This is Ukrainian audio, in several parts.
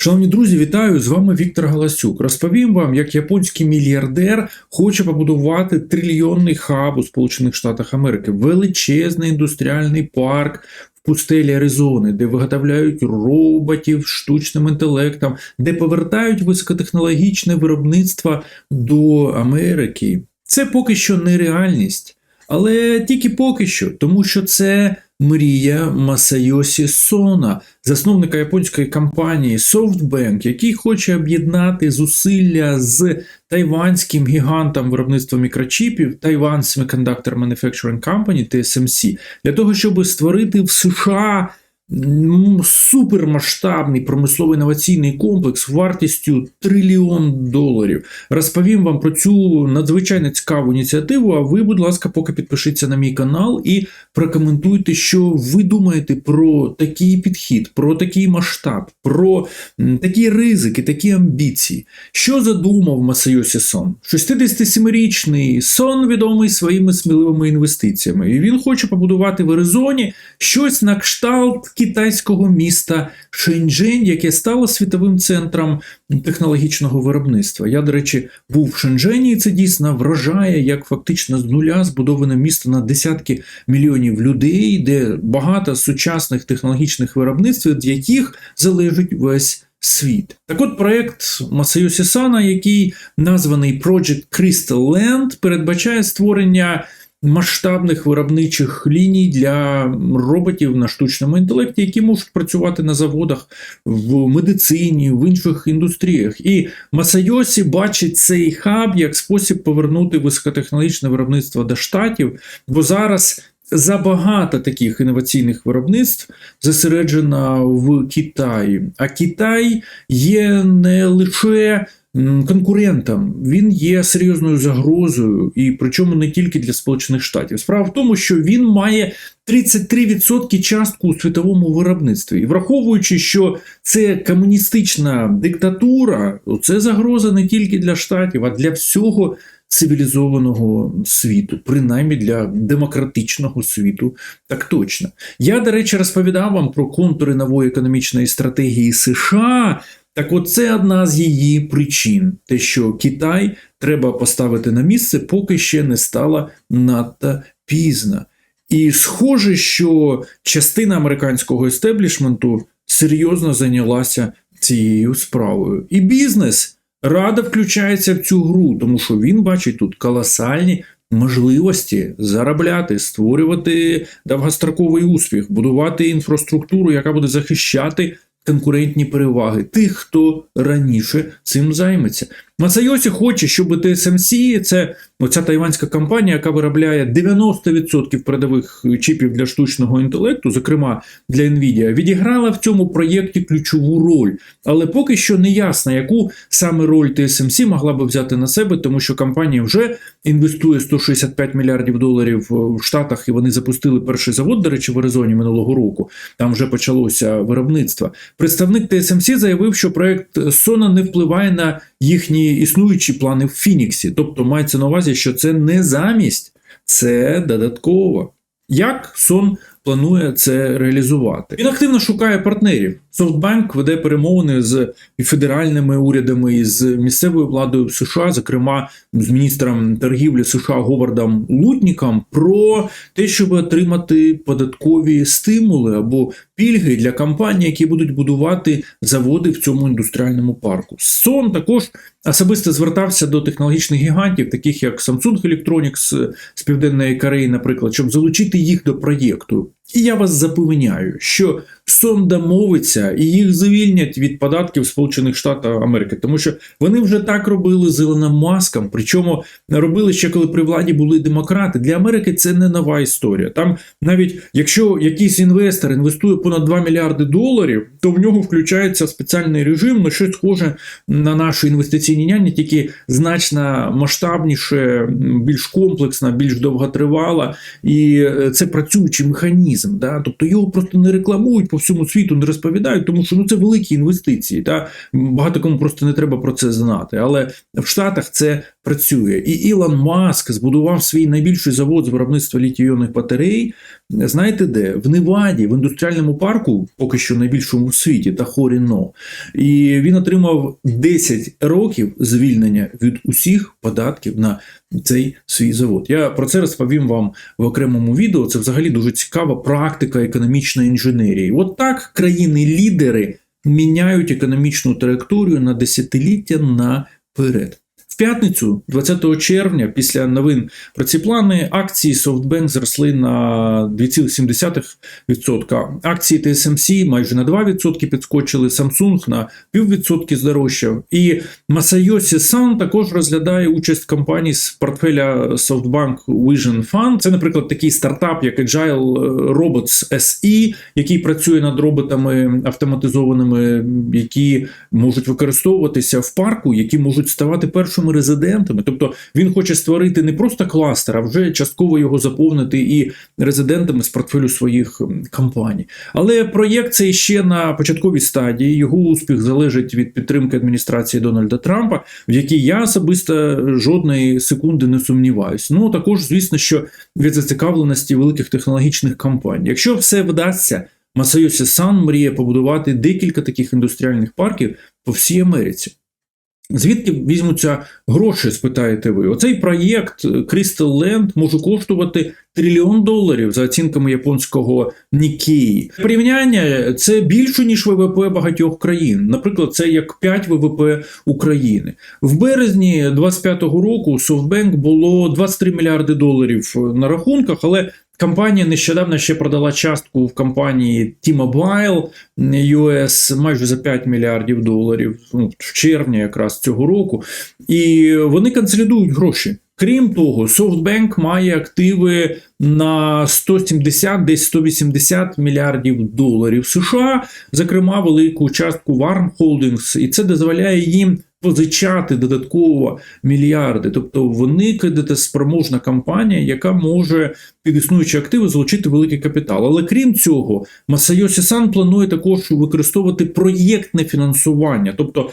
Шановні друзі, вітаю! З вами Віктор Галасюк. Розповім вам, як японський мільярдер хоче побудувати трильйонний хаб у Сполучених Штатах Америки, величезний індустріальний парк в пустелі Аризони, де виготовляють роботів штучним інтелектом, де повертають високотехнологічне виробництво до Америки. Це поки що не реальність. Але тільки поки що, тому що це мрія Масайосі Сона, засновника японської компанії SoftBank, який хоче об'єднати зусилля з тайванським гігантом виробництва мікрочіпів Taiwan Semiconductor Manufacturing Company TSMC, для того, щоб створити в США супермасштабний промисловий інноваційний комплекс вартістю трильйон доларів. Розповім вам про цю надзвичайно цікаву ініціативу. А ви, будь ласка, поки підпишіться на мій канал і прокоментуйте, що ви думаєте про такий підхід, про такий масштаб, про такі ризики, такі амбіції. Що задумав Масайосі Сон? 67-річний сон відомий своїми сміливими інвестиціями. І він хоче побудувати в Аризоні щось на кшталт китайського міста Шеньчжень, яке стало світовим центром технологічного виробництва. Я, до речі, був в Шеньчжені, і це дійсно вражає, як фактично з нуля збудоване місто на десятки мільйонів людей, де багато сучасних технологічних виробництв, від яких залежить весь. Світ. Так от проект Масайосі Сана, який названий Project Crystal Land, передбачає створення масштабних виробничих ліній для роботів на штучному інтелекті, які можуть працювати на заводах в медицині, в інших індустріях. І Масайосі бачить цей хаб як спосіб повернути високотехнологічне виробництво до штатів, бо зараз. Забагато таких інноваційних виробництв зосереджено в Китаї. А Китай є не лише м, конкурентом, він є серйозною загрозою, і причому не тільки для Сполучених Штатів. Справа в тому, що він має 33% частку у світовому виробництві. І враховуючи, що це комуністична диктатура, це загроза не тільки для штатів, а для всього цивілізованого світу, принаймні для демократичного світу, так точно. Я, до речі, розповідав вам про контури нової економічної стратегії США. Так, от це одна з її причин, те, що Китай треба поставити на місце, поки ще не стало надто пізно. І схоже, що частина американського естеблішменту серйозно зайнялася цією справою. І бізнес радо включається в цю гру, тому що він бачить тут колосальні можливості заробляти, створювати довгостроковий успіх, будувати інфраструктуру, яка буде захищати конкурентні переваги тих, хто раніше цим займеться. Масайосі хоче, щоб TSMC, це оця тайванська компанія, яка виробляє 90% передових чіпів для штучного інтелекту, зокрема для Nvidia, відіграла в цьому проєкті ключову роль. Але поки що не ясно, яку саме роль TSMC могла би взяти на себе, тому що компанія вже інвестує 165 мільярдів доларів в Штатах, і вони запустили перший завод, до речі, в Аризоні минулого року. Там вже почалося виробництво. Представник TSMC заявив, що проект Sona не впливає на їхні існуючі плани в Фініксі. Тобто мається на увазі, що це не замість, це додатково. Як сон планує це реалізувати? Він активно шукає партнерів. SoftBank веде перемовини з федеральними урядами і з місцевою владою в США, зокрема з міністром торгівлі США Говардом Лутніком, про те, щоб отримати податкові стимули або пільги для компаній, які будуть будувати заводи в цьому індустріальному парку. Сон також особисто звертався до технологічних гігантів, таких як Samsung Electronics з Південної Кореї, наприклад, щоб залучити їх до проєкту. І я вас запевняю, що сон домовиться і їх звільнять від податків Сполучених Штатів Америки, тому що вони вже так робили з Ілоном Маском, причому робили ще коли при владі були демократи. Для Америки це не нова історія. Там навіть якщо якийсь інвестор інвестує понад 2 мільярди доларів, то в нього включається спеціальний режим, на щось схоже на наші інвестиційні няні, тільки значно масштабніше, більш комплексна, більш довготривала, і це працюючий механізм. Да? Тобто його просто не рекламують по всьому світу, не розповідають, тому що ну це великі інвестиції. Та багато кому просто не треба про це знати. Але в Штатах це працює. І Ілон Маск збудував свій найбільший завод з виробництва літійонних батарей. Знаєте де? В Неваді, в індустріальному парку, поки що найбільшому у світі, та Хоріно. І він отримав 10 років звільнення від усіх податків на цей свій завод. Я про це розповім вам в окремому відео. Це взагалі дуже цікава практика економічної інженерії. От так країни-лідери міняють економічну траєкторію на десятиліття наперед. В п'ятницю, 20 червня, після новин про ці плани, акції SoftBank зросли на 2,7%. Акції TSMC майже на 2% підскочили, Samsung на піввідсотки здорожчав. І Masayoshi Son також розглядає участь компаній з портфеля SoftBank Vision Fund. Це, наприклад, такий стартап, як Agile Robots SE, який працює над роботами автоматизованими, які можуть використовуватися в парку, які можуть ставати першими резидентами. Тобто він хоче створити не просто кластер, а вже частково його заповнити і резидентами з портфелю своїх компаній. Але проєкт цей ще на початковій стадії. Його успіх залежить від підтримки адміністрації Дональда Трампа, в якій я особисто жодної секунди не сумніваюсь. Ну також, звісно, що від зацікавленості великих технологічних компаній. Якщо все вдасться. Масайосі Сан мріє побудувати декілька таких індустріальних парків по всій Америці. Звідки візьмуться гроші, спитаєте ви? Оцей проєкт Crystal Land може коштувати трильйон доларів за оцінками японського Nikkei. Порівняння це більше ніж ВВП багатьох країн. Наприклад, це як 5 ВВП України. В березні 25-го року SoftBank було 23 мільярди доларів на рахунках, але Компанія нещодавно ще продала частку в компанії T-Mobile US майже за 5 мільярдів доларів ну, в червні якраз цього року, і вони консолідують гроші. Крім того, SoftBank має активи на 170 десь 180 мільярдів доларів США, зокрема велику частку Warm Holdings, і це дозволяє їм позичати додатково мільярди. Тобто вони кредитоспроможна компанія, яка може під існуючі активи залучити великий капітал. Але крім цього, Масайосі Сан планує також використовувати проєктне фінансування, тобто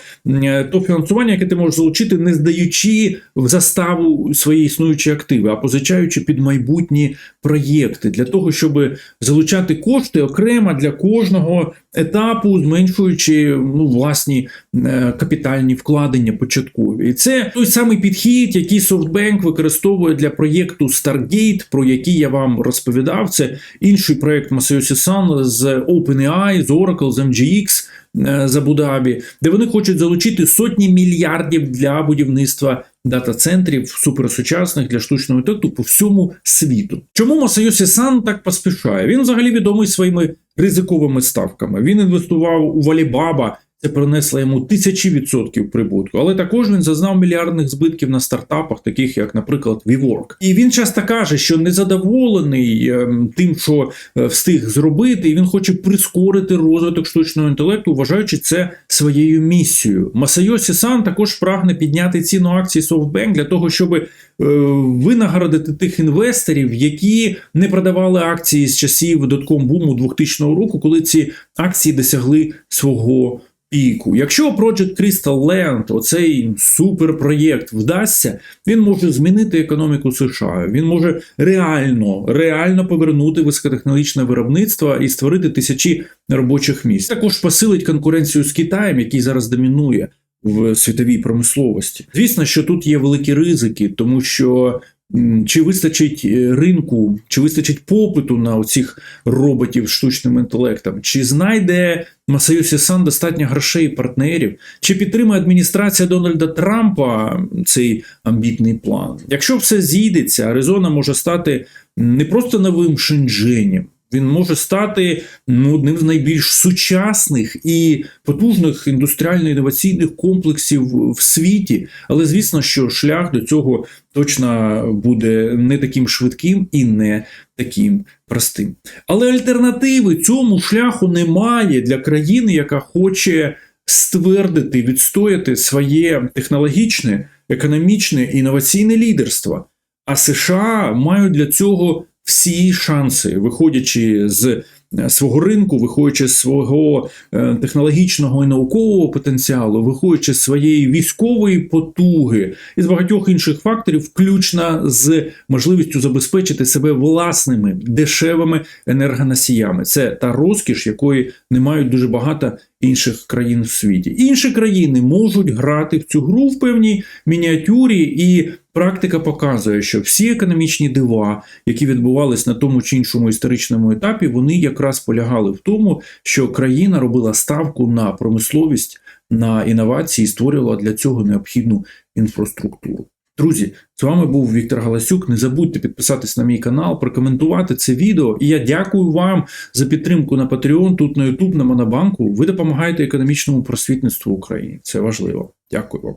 то фінансування, яке ти можеш залучити, не здаючи в заставу свої існуючі активи, а позичаючи під майбутні проєкти для того, щоб залучати кошти окремо для кожного етапу, зменшуючи ну, власні е, капітальні вкладення початкові. І це той самий підхід, який SoftBank використовує для проєкту Stargate, про який я вам розповідав. Це інший проєкт Masayoshi Son з OpenAI, з Oracle, з MGX е, з Абу-Дабі, де вони хочуть залучити сотні мільярдів для будівництва дата-центрів суперсучасних для штучного інтелекту по всьому світу. Чому Масайосі Сан так поспішає? Він взагалі відомий своїми ризиковими ставками. Він інвестував у Валібаба. Це принесло йому тисячі відсотків прибутку, але також він зазнав мільярдних збитків на стартапах, таких як, наприклад, WeWork. І він часто каже, що незадоволений ем, тим, що е, встиг зробити, і він хоче прискорити розвиток штучного інтелекту, вважаючи це своєю місією. Масайосі Сан також прагне підняти ціну акцій SoftBank для того, щоб е, винагородити тих інвесторів, які не продавали акції з часів дотком буму 2000 року, коли ці акції досягли свого піку. Якщо Project Crystal Land, оцей суперпроєкт вдасться, він може змінити економіку США. Він може реально, реально повернути високотехнологічне виробництво і створити тисячі робочих місць. Також посилить конкуренцію з Китаєм, який зараз домінує. В світовій промисловості, звісно, що тут є великі ризики, тому що чи вистачить е, ринку, чи вистачить попиту на оцих роботів з штучним інтелектом? Чи знайде Масаюсі Сан достатньо грошей і партнерів? Чи підтримує адміністрація Дональда Трампа цей амбітний план? Якщо все зійдеться, Аризона може стати не просто новим Шендженем, він може стати ну, одним з найбільш сучасних і потужних індустріально-інноваційних комплексів в світі. Але звісно, що шлях до цього точно буде не таким швидким і не таким простим. Але альтернативи цьому шляху немає для країни, яка хоче ствердити, відстояти своє технологічне, економічне інноваційне лідерство. А США мають для цього всі шанси, виходячи з е, свого ринку, виходячи з свого е, технологічного і наукового потенціалу, виходячи з своєї військової потуги і з багатьох інших факторів, включно з можливістю забезпечити себе власними дешевими енергоносіями. Це та розкіш, якої не мають дуже багато інших країн в світі. Інші країни можуть грати в цю гру в певній мініатюрі, і практика показує, що всі економічні дива, які відбувались на тому чи іншому історичному етапі, вони якраз полягали в тому, що країна робила ставку на промисловість, на інновації, створювала для цього необхідну інфраструктуру. Друзі, з вами був Віктор Галасюк. Не забудьте підписатись на мій канал, прокоментувати це відео. І я дякую вам за підтримку на Patreon, тут на YouTube, на Монобанку. Ви допомагаєте економічному просвітництву України. Це важливо. Дякую вам.